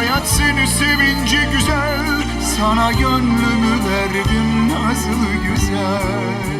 Hayat seni sevince güzel. Sana gönlümü verdim nazlı güzel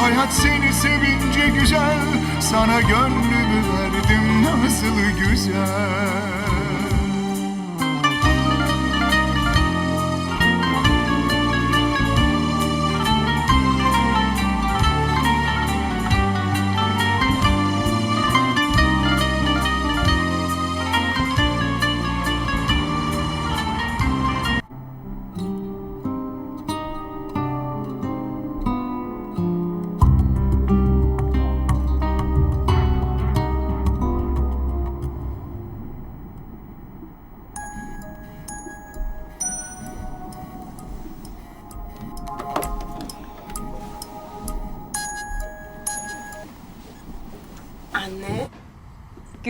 Hayat seni sevince güzel Sana gönlümü verdim nasıl güzel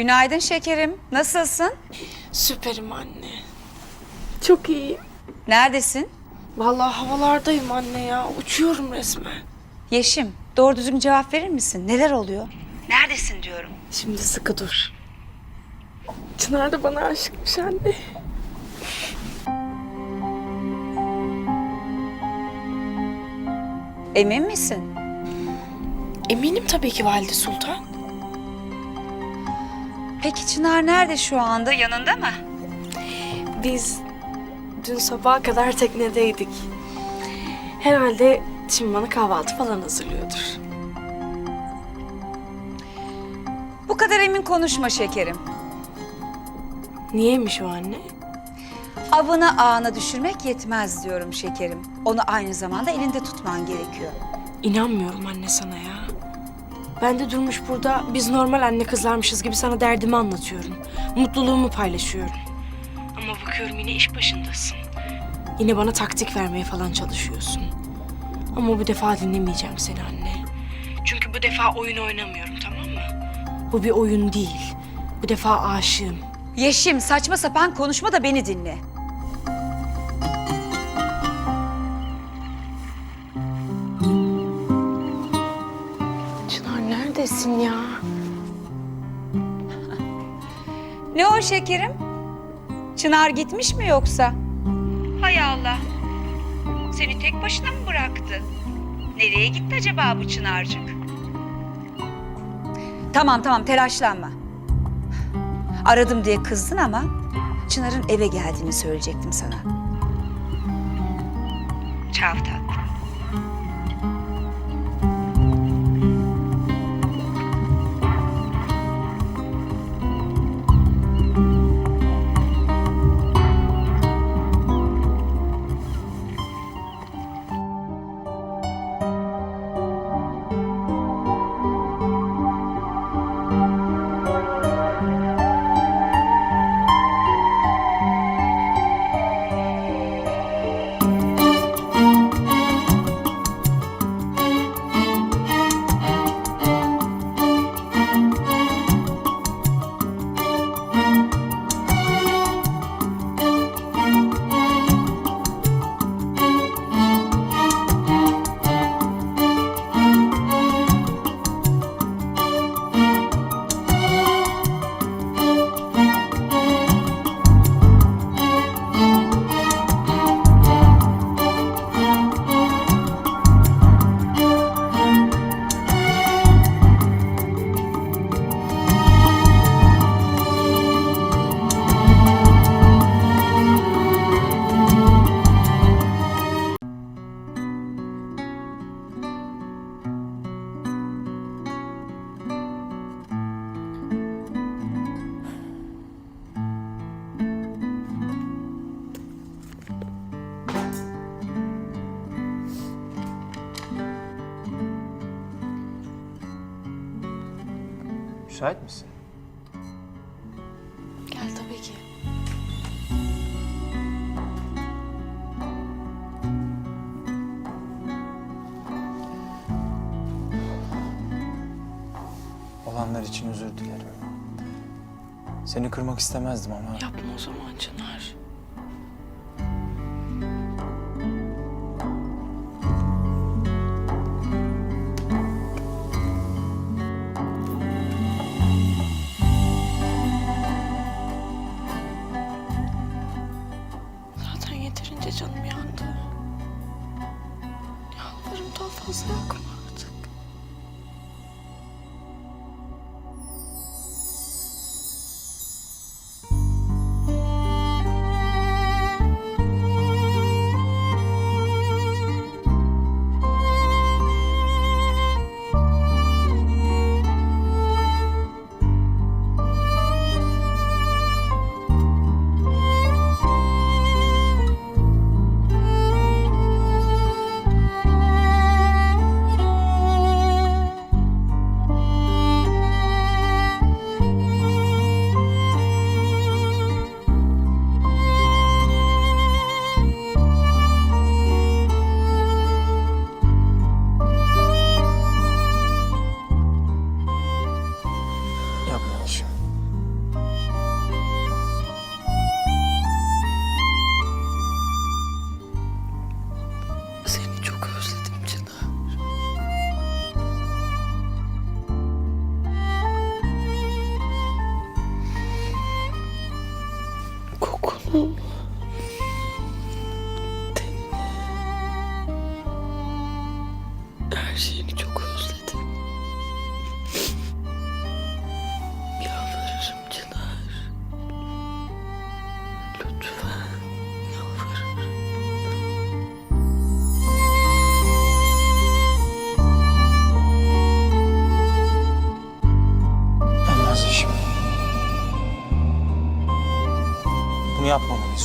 Günaydın şekerim. Nasılsın? süperim anne. Çok iyi. Neredesin? Vallahi havalardayım anne ya. Uçuyorum resmen. Yeşim, doğru düzgün cevap verir misin? Neler oluyor? Neredesin diyorum. Şimdi sıkı dur. Çınar da bana aşıkmış anne. Emin misin? Eminim tabii ki Valide Sultan. Peki Çınar nerede şu anda? Yanında mı? Biz dün sabaha kadar teknedeydik. Herhalde şimdi bana kahvaltı falan hazırlıyordur. Bu kadar emin konuşma şekerim. Niyeymiş o anne? Avına ağına düşürmek yetmez diyorum şekerim. Onu aynı zamanda elinde tutman gerekiyor. İnanmıyorum anne sana ya. Ben de durmuş burada biz normal anne kızlarmışız gibi sana derdimi anlatıyorum. Mutluluğumu paylaşıyorum. Ama bakıyorum yine iş başındasın. Yine bana taktik vermeye falan çalışıyorsun. Ama bu defa dinlemeyeceğim seni anne. Çünkü bu defa oyun oynamıyorum tamam mı? Bu bir oyun değil. Bu defa aşığım. Yeşim saçma sapan konuşma da beni dinle. Neredesin ya? Ne o şekerim? Çınar gitmiş mi yoksa? Hay Allah. Seni tek başına mı bıraktı? Nereye gitti acaba bu Çınarcık? Tamam tamam telaşlanma. Aradım diye kızdın ama Çınar'ın eve geldiğini söyleyecektim sana. Çav tatlım. Müsait misin? Gel tabii ki. Olanlar için özür dilerim. Seni kırmak istemezdim ama Yapma o zaman Çınar.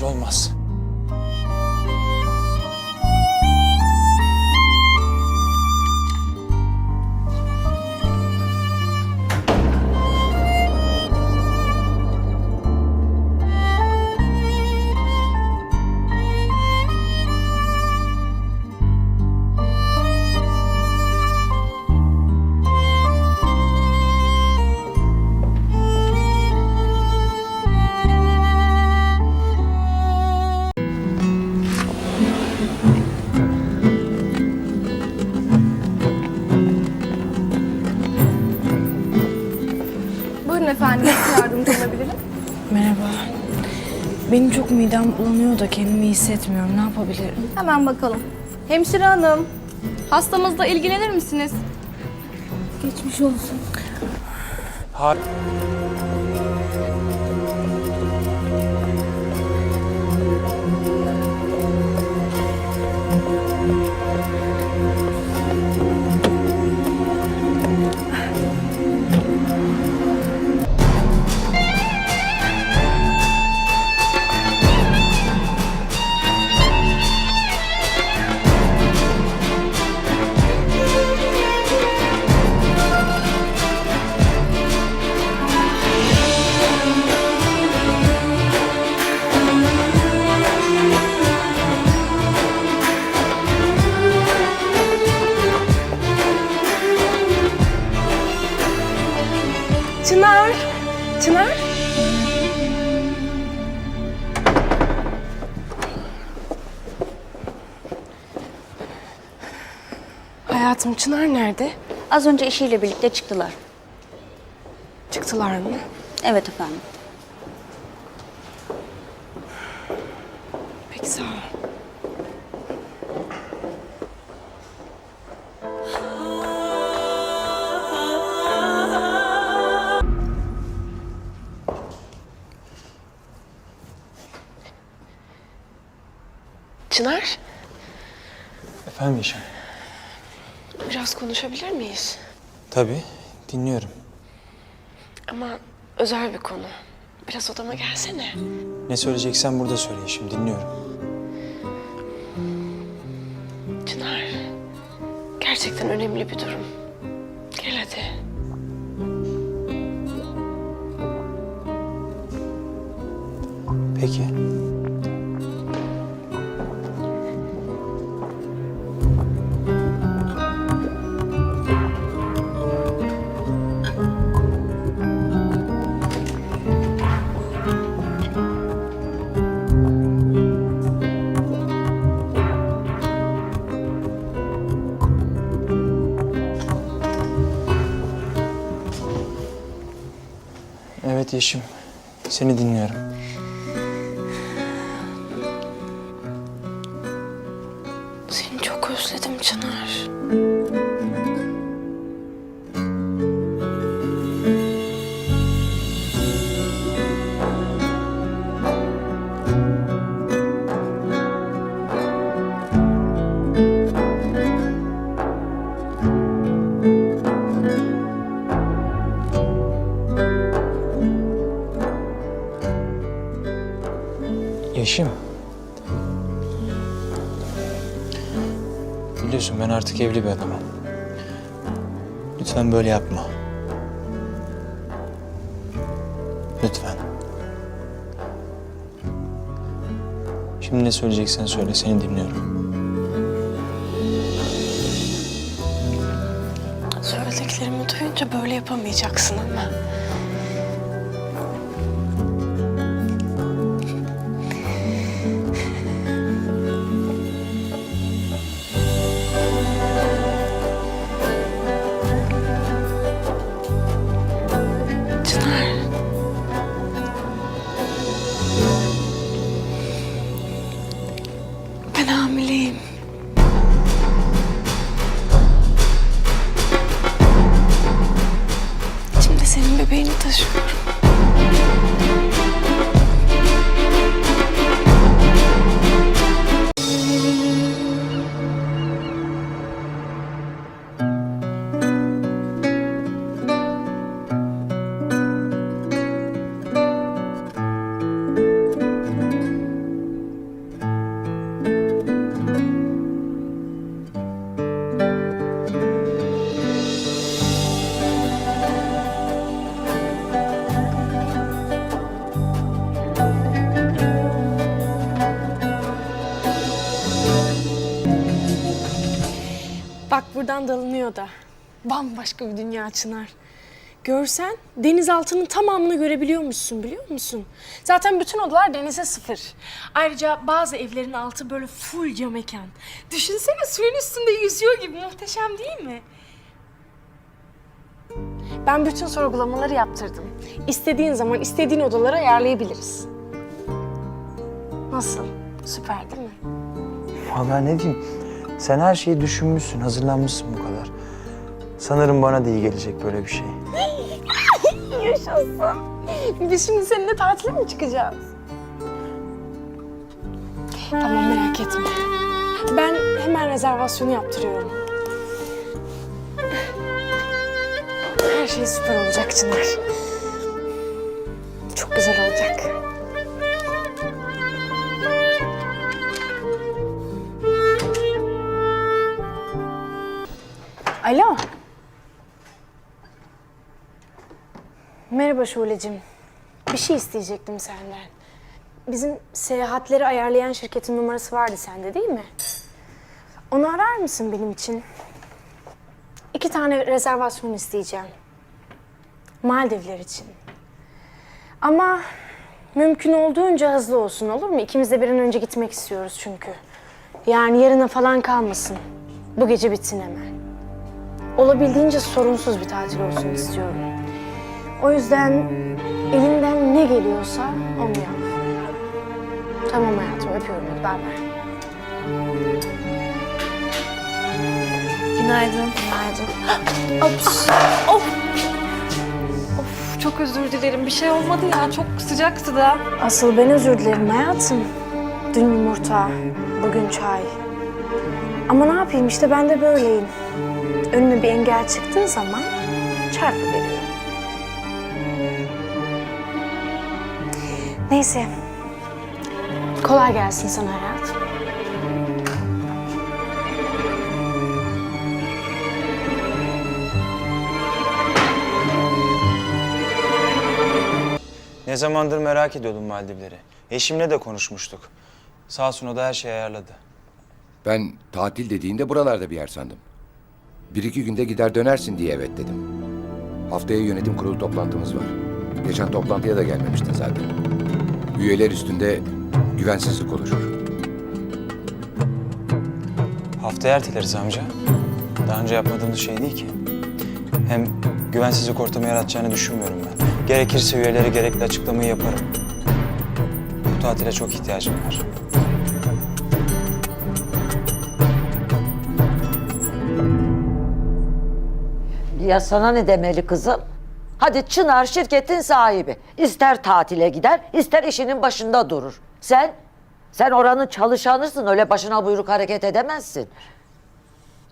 Olmaz. Benim çok midem bulanıyor da kendimi iyi hissetmiyorum. Ne yapabilirim? Hemen bakalım. Hemşire hanım, hastamızla ilgilenir misiniz? Geçmiş olsun. Har Çınar! Hayatım Çınar nerede? Az önce eşiyle birlikte çıktılar. Çıktılar mı? Evet efendim. Çınar, Efendim Yeşim. biraz konuşabilir miyiz? Tabii. Dinliyorum. Ama özel bir konu. Biraz odama gelsene. Ne söyleyeceksen burada söyle Yeşim. Dinliyorum. Çınar, gerçekten önemli bir durum. Gel hadi. Peki. Yeşim. Seni dinliyorum. Yeşim. Biliyorsun ben artık evli bir adamım. Lütfen böyle yapma. Lütfen. Şimdi ne söyleyeceksen söyle, seni dinliyorum. Söylediklerimi duyunca böyle yapamayacaksın ama. Buradan dalınıyor da. Bambaşka bir dünya Çınar. Görsen deniz altının tamamını görebiliyormuşsun biliyor musun? Zaten bütün odalar denize sıfır. Ayrıca bazı evlerin altı böyle full cam mekan. Düşünsene suyun üstünde yüzüyor gibi muhteşem değil mi? Ben bütün sorgulamaları yaptırdım. İstediğin zaman istediğin odaları ayarlayabiliriz. Nasıl? Süper değil mi? Vallahi ne diyeyim? Sen her şeyi düşünmüşsün, hazırlanmışsın bu kadar. Sanırım bana da iyi gelecek böyle bir şey. Yaşasın. Biz şimdi seninle tatile mi çıkacağız? Tamam merak etme. Ben hemen rezervasyonu yaptırıyorum. Her şey süper olacak Çınar. Çok güzel olacak. Alo. Merhaba Şule'cim. Bir şey isteyecektim senden. Bizim seyahatleri ayarlayan şirketin numarası vardı sende değil mi? Onu arar mısın benim için? İki tane rezervasyon isteyeceğim. Maldivler için. Ama mümkün olduğunca hızlı olsun olur mu? İkimiz de bir an önce gitmek istiyoruz çünkü. Yani yarına falan kalmasın. Bu gece bitsin hemen. Olabildiğince sorunsuz bir tatil olsun istiyorum. O yüzden elinden ne geliyorsa onu yap. Tamam hayatım öpüyorum hadi bay bay. Günaydın. Günaydın. Ops. Of. Of çok özür dilerim. Bir şey olmadı ya. Çok sıcaktı da. Asıl ben özür dilerim hayatım. Dün yumurta, bugün çay. Ama ne yapayım işte ben de böyleyim. Önüme bir engel çıktığı zaman çarpı veriyorum. Neyse. Kolay gelsin sana hayatım. Ne zamandır merak ediyordum Maldivleri. Eşimle de konuşmuştuk. Sağ olsun o da her şeyi ayarladı. Ben tatil dediğinde buralarda bir yer sandım. Bir iki günde gider dönersin diye evet dedim. Haftaya yönetim kurulu toplantımız var. Geçen toplantıya da gelmemiştin zaten. Üyeler üstünde güvensizlik oluşur. Haftaya erteleriz amca. Daha önce yapmadığımız şey değil ki. Hem güvensizlik ortamı yaratacağını düşünmüyorum ben. Gerekirse üyelere gerekli açıklamayı yaparım. Bu tatile çok ihtiyacım var. Ya sana ne demeli kızım? Hadi Çınar şirketin sahibi. İster tatile gider, ister işinin başında durur. Sen, sen oranın çalışanısın. Öyle başına buyruk hareket edemezsin.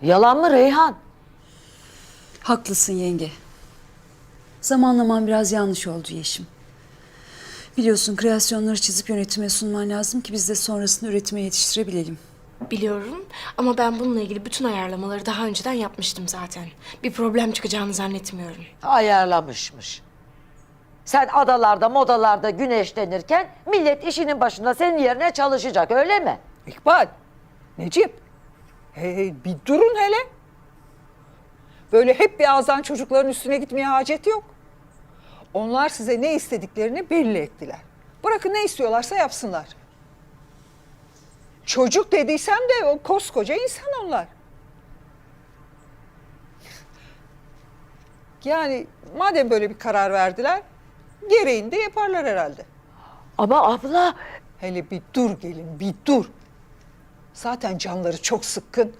Yalan mı Reyhan? Haklısın yenge. Zamanlaman biraz yanlış oldu Yeşim. Biliyorsun kreasyonları çizip yönetime sunman lazım ki biz de sonrasında üretime yetiştirebilelim. Biliyorum ama ben bununla ilgili bütün ayarlamaları daha önceden yapmıştım zaten. Bir problem çıkacağını zannetmiyorum. Ayarlamışmış. Sen adalarda, modalarda güneşlenirken millet işinin başında senin yerine çalışacak öyle mi? İkbal, Necip. Hey, hey, bir durun hele. Böyle hep bir ağızdan çocukların üstüne gitmeye hacet yok. Onlar size ne istediklerini belli ettiler. Bırakın ne istiyorlarsa yapsınlar. Çocuk dediysem de o koskoca insan onlar. Yani madem böyle bir karar verdiler, gereğini de yaparlar herhalde. Ama abla Hele bir dur gelin, bir dur. Zaten canları çok sıkkın.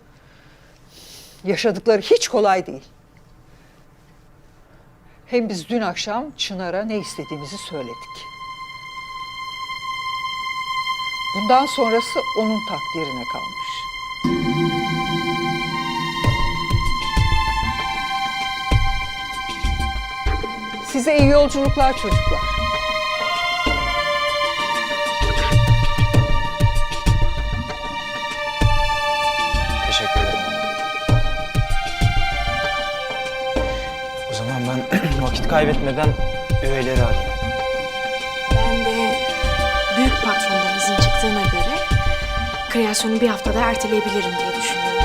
Yaşadıkları hiç kolay değil. Hem biz dün akşam Çınar'a ne istediğimizi söyledik. Bundan sonrası onun takdirine kalmış. Size iyi yolculuklar çocuklar. Teşekkür ederim. O zaman ben vakit kaybetmeden üyeleri arayayım. Ben de büyük patrondan izin çıktığına göre kreasyonu bir haftada erteleyebilirim diye düşünüyorum.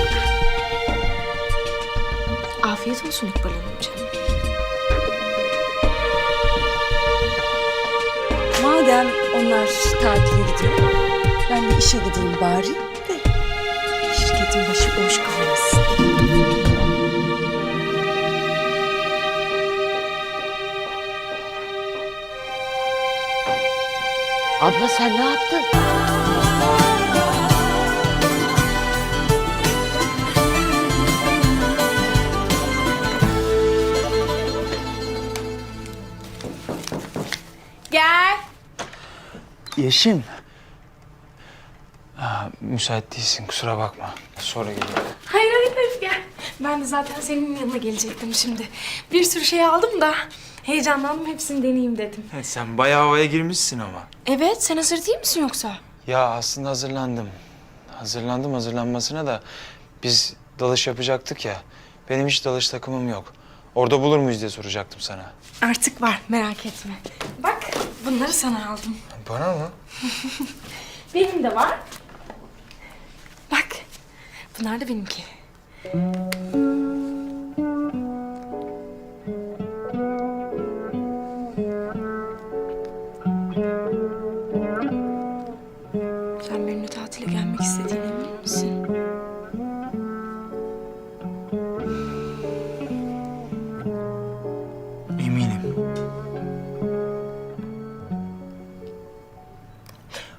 Afiyet olsun İkbal Hanımcığım. Madem onlar tatile gidiyor, ben de işe gideyim bari de şirketin başı boş kalmasın. Abla sen ne yaptın? Yeşim. Aa, müsait değilsin kusura bakma. Sonra gelirim. Hayır hayır hayır gel. Ben de zaten senin yanına gelecektim şimdi. Bir sürü şey aldım da heyecanlandım hepsini deneyeyim dedim. sen bayağı havaya girmişsin ama. Evet sen hazır değil misin yoksa? Ya aslında hazırlandım. Hazırlandım hazırlanmasına da biz dalış yapacaktık ya. Benim hiç dalış takımım yok. Orada bulur muyuz diye soracaktım sana. Artık var merak etme. Bak bunları sana aldım. Bana mı? Benim de var. Bak bunlar da benimki. Sen benimle tatile gelmek istediğine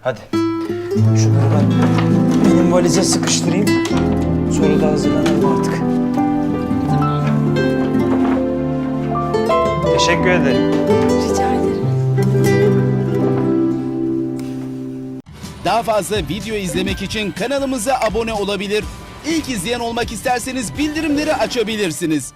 Hadi. Şunları ben benim valize sıkıştırayım. Sonra da hazırlanalım artık. Teşekkür ederim. Rica ederim. Daha fazla video izlemek için kanalımıza abone olabilir. İlk izleyen olmak isterseniz bildirimleri açabilirsiniz.